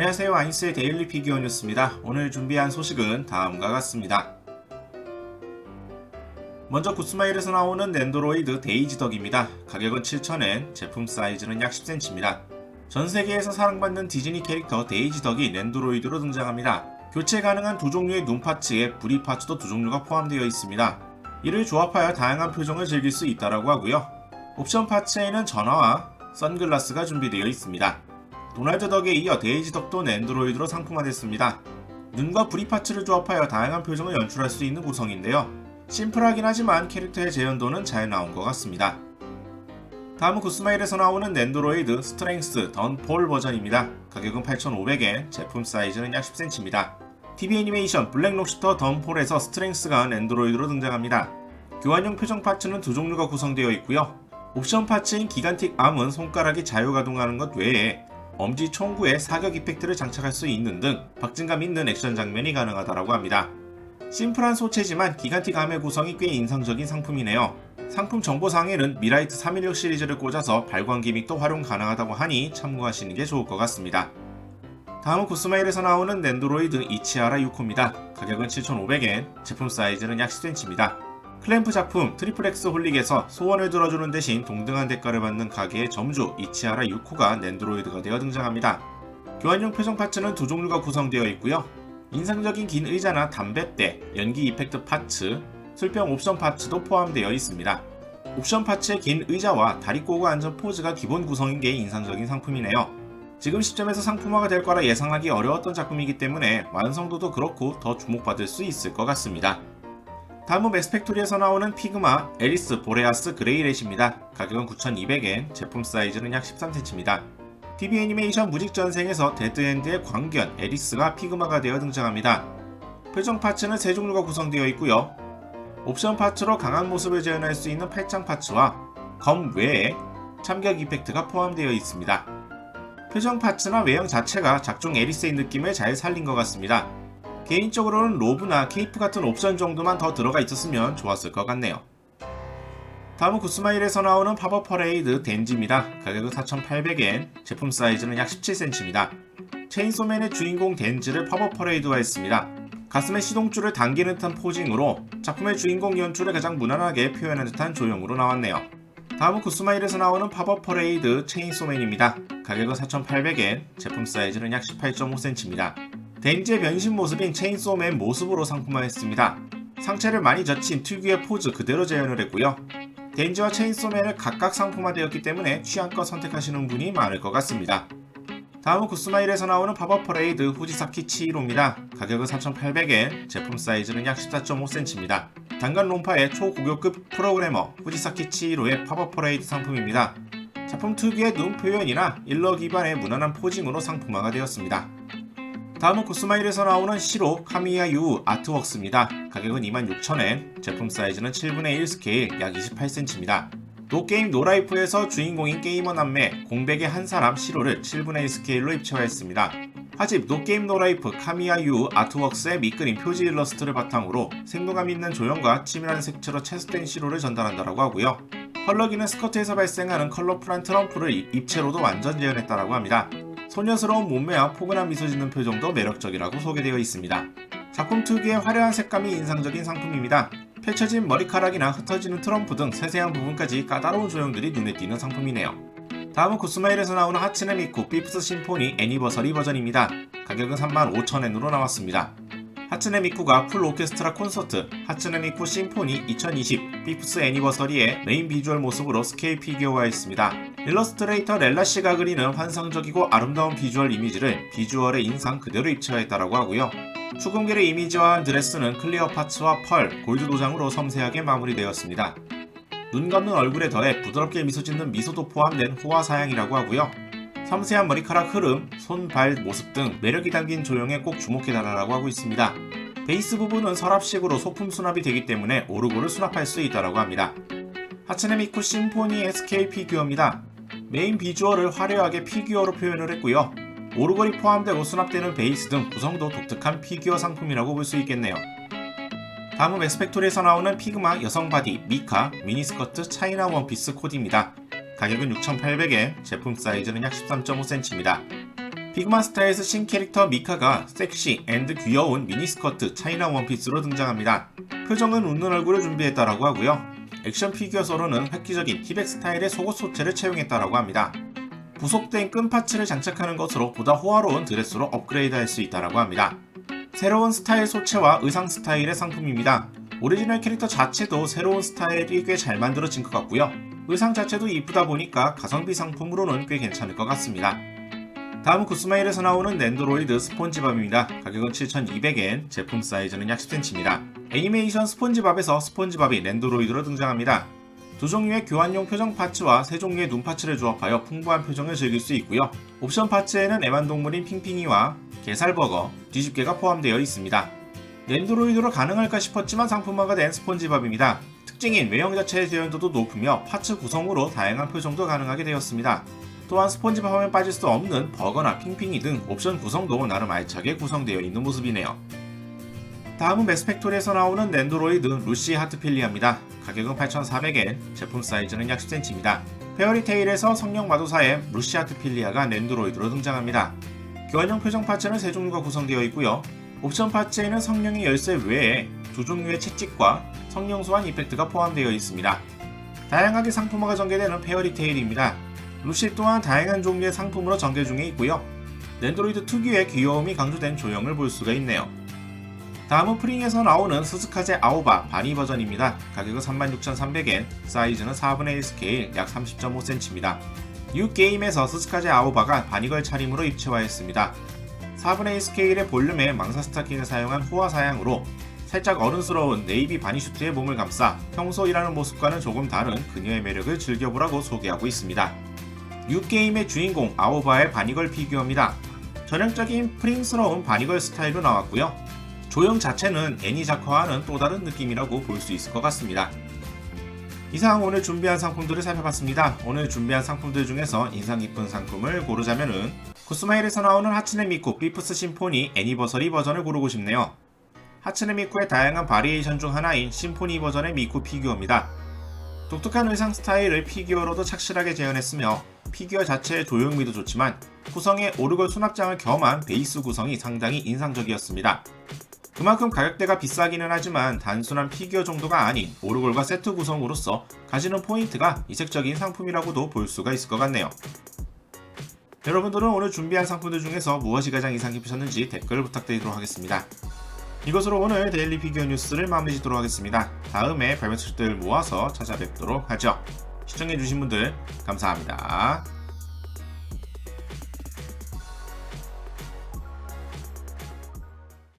안녕하세요 아인스의 데일리 피규어 뉴스입니다. 오늘 준비한 소식은 다음과 같습니다. 먼저 구스마일에서 나오는 랜드로이드 데이지 덕입니다. 가격은 7,000엔, 제품 사이즈는 약 10cm입니다. 전 세계에서 사랑받는 디즈니 캐릭터 데이지 덕이 랜드로이드로 등장합니다. 교체 가능한 두 종류의 눈 파츠에 부리 파츠도 두 종류가 포함되어 있습니다. 이를 조합하여 다양한 표정을 즐길 수 있다라고 하고요. 옵션 파츠에는 전화와 선글라스가 준비되어 있습니다. 도날드 덕에 이어 데이지 덕도 랜드로이드로 상품화됐습니다. 눈과 부리 파츠를 조합하여 다양한 표정을 연출할 수 있는 구성인데요. 심플하긴 하지만 캐릭터의 재현도는 잘 나온 것 같습니다. 다음은 구스마일에서 나오는 랜드로이드 스트렝스 던폴 버전입니다. 가격은 8,500엔, 제품 사이즈는 약 10cm입니다. TV 애니메이션 블랙록스터 던폴에서 스트렝스가 랜드로이드로 등장합니다. 교환용 표정 파츠는 두 종류가 구성되어 있고요. 옵션 파츠인 기간틱 암은 손가락이 자유가동하는 것 외에 엄지 총구에 사격 이펙트를 장착할 수 있는 등 박진감 있는 액션 장면이 가능하다고 합니다. 심플한 소체지만 기간틱 암의 구성이 꽤 인상적인 상품이네요. 상품 정보상에는 미라이트 316 시리즈를 꽂아서 발광 기믹도 활용 가능하다고 하니 참고하시는 게 좋을 것 같습니다. 다음은 구스마일에서 나오는 랜드로이드 이치아라 6호입니다. 가격은 7,500엔, 제품 사이즈는 약 10cm입니다. 클램프 작품 트리플렉스 홀릭에서 소원을 들어주는 대신 동등한 대가를 받는 가게의 점주 이치아라 6호가 랜드로이드가 되어 등장합니다. 교환용 표정 파츠는 두 종류가 구성되어 있고요. 인상적인 긴 의자나 담뱃대, 연기 이펙트 파츠, 술병 옵션 파츠도 포함되어 있습니다. 옵션 파츠의 긴 의자와 다리 꼬고 앉은 포즈가 기본 구성인 게 인상적인 상품이네요. 지금 시점에서 상품화가 될 거라 예상하기 어려웠던 작품이기 때문에 완성도도 그렇고 더 주목받을 수 있을 것 같습니다. 다음은 맥스팩토리에서 나오는 피그마 에리스 보레아스 그레이렛입니다. 가격은 9,200엔, 제품 사이즈는 약 13cm입니다. TV 애니메이션 무직전생에서 데드엔드의 광견 에리스가 피그마가 되어 등장합니다. 표정 파츠는 세 종류가 구성되어 있고요. 옵션 파츠로 강한 모습을 재현할 수 있는 팔짱 파츠와 검 외에 참격 이펙트가 포함되어 있습니다. 표정 파츠나 외형 자체가 작중 에리스의 느낌을 잘 살린 것 같습니다. 개인적으로는 로브나 케이프 같은 옵션 정도만 더 들어가 있었으면 좋았을 것 같네요. 다음은 구스마일에서 나오는 팝업 퍼레이드 덴지입니다. 가격은 4,800엔, 제품 사이즈는 약 17cm입니다. 체인소맨의 주인공 덴지를 팝업 퍼레이드화했습니다. 가슴에 시동줄을 당기는 듯한 포징으로 작품의 주인공 연출을 가장 무난하게 표현한 듯한 조형으로 나왔네요. 다음은 구스마일에서 나오는 팝업 퍼레이드 체인소맨입니다. 가격은 4,800엔, 제품 사이즈는 약 18.5cm입니다. 덴지의 변신 모습인 체인소맨 모습으로 상품화했습니다. 상체를 많이 젖힌 특유의 포즈 그대로 재현을 했고요. 덴지와 체인소맨을 각각 상품화되었기 때문에 취향껏 선택하시는 분이 많을 것 같습니다. 다음은 구스마일에서 나오는 팝업 퍼레이드 후지사키 치히로입니다. 가격은 3,800엔, 제품 사이즈는 약 14.5cm입니다. 단간론파의 초고교급 프로그래머 후지사키 치히로의 팝업 퍼레이드 상품입니다. 작품 특유의 눈 표현이나 일러 기반의 무난한 포징으로 상품화가 되었습니다. 다음은 구스마일에서 나오는 시로 카미야 유 아트웍스입니다. 가격은 26,000엔, 제품 사이즈는 7분의 1 스케일 약 28cm입니다. 노게임 노라이프에서 주인공인 게이머 남매 공백의 한 사람 시로를 7분의 1 스케일로 입체화했습니다. 화집 노게임 노라이프 카미야 유 아트웍스의 밑그림 표지 일러스트를 바탕으로 생동감 있는 조형과 치밀한 색채로 채색된 시로를 전달한다고 하고요. 펄럭이는 스커트에서 발생하는 컬러풀한 트럼프를 입체로도 완전 재현했다고 합니다. 소녀스러운 몸매와 포근한 미소 짓는 표정도 매력적이라고 소개되어 있습니다. 작품 특유의 화려한 색감이 인상적인 상품입니다. 펼쳐진 머리카락이나 흩어지는 트럼프 등 세세한 부분까지 까다로운 조형들이 눈에 띄는 상품이네요. 다음은 구스마일에서 나오는 하츠네 미쿠 피프스 심포니 애니버서리 버전입니다. 가격은 35,000엔으로 나왔습니다. 하츠네 미쿠가 풀 오케스트라 콘서트 하츠네 미쿠 심포니 2020 피프스 애니버서리의 메인 비주얼 모습으로 스케일 피규어화했습니다. 일러스트레이터 렐라 씨가 그리는 환상적이고 아름다운 비주얼 이미지를 비주얼의 인상 그대로 입체화했다고 하고요. 수금계를 이미지화한 드레스는 클리어 파츠와 펄, 골드 도장으로 섬세하게 마무리되었습니다. 눈 감는 얼굴에 더해 부드럽게 미소 짓는 미소도 포함된 호화 사양이라고 하고요. 섬세한 머리카락 흐름, 손, 발 모습 등 매력이 담긴 조형에 꼭 주목해달라고 하고 있습니다. 베이스 부분은 서랍식으로 소품 수납이 되기 때문에 오르고를 수납할 수 있다고 합니다. 하츠네 미쿠 심포니 SK 피규어입니다. 메인 비주얼을 화려하게 피규어로 표현을 했고요. 오르골이 포함되고 수납되는 베이스 등 구성도 독특한 피규어 상품이라고 볼 수 있겠네요. 다음은 맥스팩토리에서 나오는 피그마 여성 바디 미카 미니스커트 차이나 원피스 코디입니다. 가격은 6,800엔, 제품 사이즈는 약 13.5cm입니다. 피그마 스타에서 신 캐릭터 미카가 섹시 앤드 귀여운 미니스커트 차이나 원피스로 등장합니다. 표정은 웃는 얼굴을 준비했다라고 하고요. 액션 피규어 서로는 획기적인 티백 스타일의 속옷 소체를 채용했다라고 합니다. 부속된 끈 파츠를 장착하는 것으로 보다 호화로운 드레스로 업그레이드할 수 있다라고 합니다. 새로운 스타일 소체와 의상 스타일의 상품입니다. 오리지널 캐릭터 자체도 새로운 스타일이 꽤 잘 만들어진 것 같고요. 의상 자체도 이쁘다 보니까 가성비 상품으로는 꽤 괜찮을 것 같습니다. 다음은 구스마일에서 나오는 낸드로이드 스폰지밥입니다. 가격은 7,200엔, 제품 사이즈는 약 10cm입니다. 애니메이션 스폰지밥에서 스폰지밥이 낸드로이드로 등장합니다. 두 종류의 교환용 표정 파츠와 세 종류의 눈 파츠를 조합하여 풍부한 표정을 즐길 수 있고요. 옵션 파츠에는 애완동물인 핑핑이와 게살버거, 뒤집개가 포함되어 있습니다. 낸드로이드로 가능할까 싶었지만 상품화가 된 스폰지밥입니다. 특징인 외형 자체의 재현도도 높으며 파츠 구성으로 다양한 표정도 가능하게 되었습니다. 또한 스폰지밥 하면 빠질 수 없는 버거나 핑핑이 등 옵션 구성도 나름 알차게 구성되어 있는 모습이네요. 다음은 매스팩토리에서 나오는 낸드로이드 루시 하트필리아입니다. 가격은 8,400엔, 제품 사이즈는 약 10cm입니다. 페어리테일에서 성령 마도사의 루시 하트필리아가 낸드로이드로 등장합니다. 교환용 표정 파츠는 세 종류가 구성되어 있고요. 옵션 파츠에는 성령의 열쇠 외에 두 종류의 채찍과 성령 소환 이펙트가 포함되어 있습니다. 다양하게 상품화가 전개되는 페어리테일입니다. 루시 또한 다양한 종류의 상품으로 전개 중에 있고요. 낸드로이드 특유의 귀여움이 강조된 조형을 볼 수가 있네요. 다음은 프링에서 나오는 스즈카제 아오바 바니 버전입니다. 가격은 36,300엔, 사이즈는 4분의 1 스케일 약 30.5cm입니다. 뉴 게임에서 스즈카제 아오바가 바니걸 차림으로 입체화했습니다. 4분의 1 스케일의 볼륨에 망사 스타킹을 사용한 호화 사양으로 살짝 어른스러운 네이비 바니슈트에 몸을 감싸 평소 일하는 모습과는 조금 다른 그녀의 매력을 즐겨보라고 소개하고 있습니다. 뉴 게임의 주인공 아오바의 바니걸 피규어입니다. 전형적인 프링스러운 바니걸 스타일로 나왔고요. 조형 자체는 애니 작화와는 또 다른 느낌이라고 볼 수 있을 것 같습니다. 이상 오늘 준비한 상품들을 살펴봤습니다. 오늘 준비한 상품들 중에서 인상 깊은 상품을 고르자면은 구스마일에서 나오는 하츠네 미쿠 피프스 심포니 애니버서리 버전을 고르고 싶네요. 하츠네 미쿠의 다양한 바리에이션 중 하나인 심포니 버전의 미쿠 피규어입니다. 독특한 의상 스타일을 피규어로도 착실하게 재현했으며 피규어 자체의 조형미도 좋지만 구성에 오르골 수납장을 겸한 베이스 구성이 상당히 인상적이었습니다. 그만큼 가격대가 비싸기는 하지만 단순한 피규어 정도가 아닌 오르골과 세트 구성으로서 가지는 포인트가 이색적인 상품이라고도 볼 수가 있을 것 같네요. 여러분들은 오늘 준비한 상품들 중에서 무엇이 가장 인상 깊으셨는지 댓글 부탁드리도록 하겠습니다. 이것으로 오늘 데일리 피규어 뉴스를 마무리 짓도록 하겠습니다. 다음에 발매 소식들 모아서 찾아뵙도록 하죠. 시청해주신 분들 감사합니다.